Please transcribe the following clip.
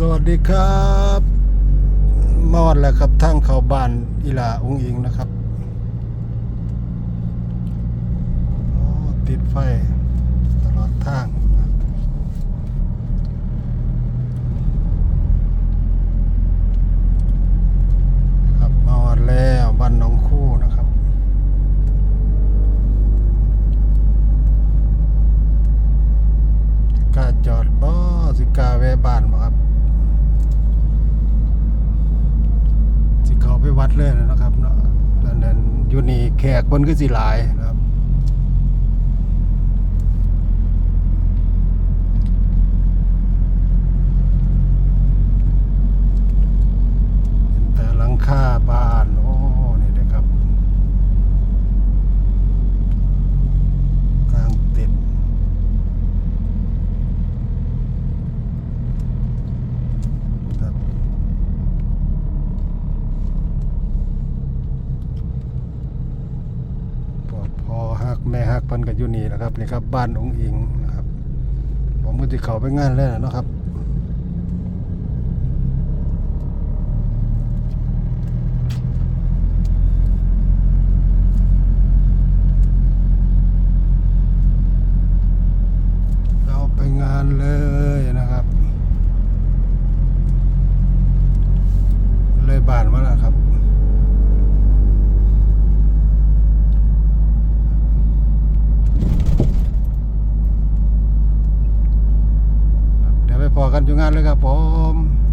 สวัสดีครับมอดแล้วครับทางเขาบ้านอีลาองอิงนะครับติดไฟตลอดทางนะครับครับมอดแล้วบ้านหน้องคู่นะครับ กล้าจอดบ่สิกล้าแวะบ้านบ่ครับ สิเข้าไป วัดเลยนะครับเนาะตอนนั้นอยู่นี่แขกคนก็สิหลายนะครับ เห็นแต่หลังคาบ้าน โอ้นี่นะครับ กลางเต็นท์ ครับพอพอ ฮักแม่ฮักพันกับยูนี่นะครับนี่ครับบ้านองค์อิงนะครับ ผมก็จะเข้าไปงานแล้วนะครับเราไปงานเลยนะครับ เลยบานมาแล้วครับ พอกันอยู่งานเลยครับผม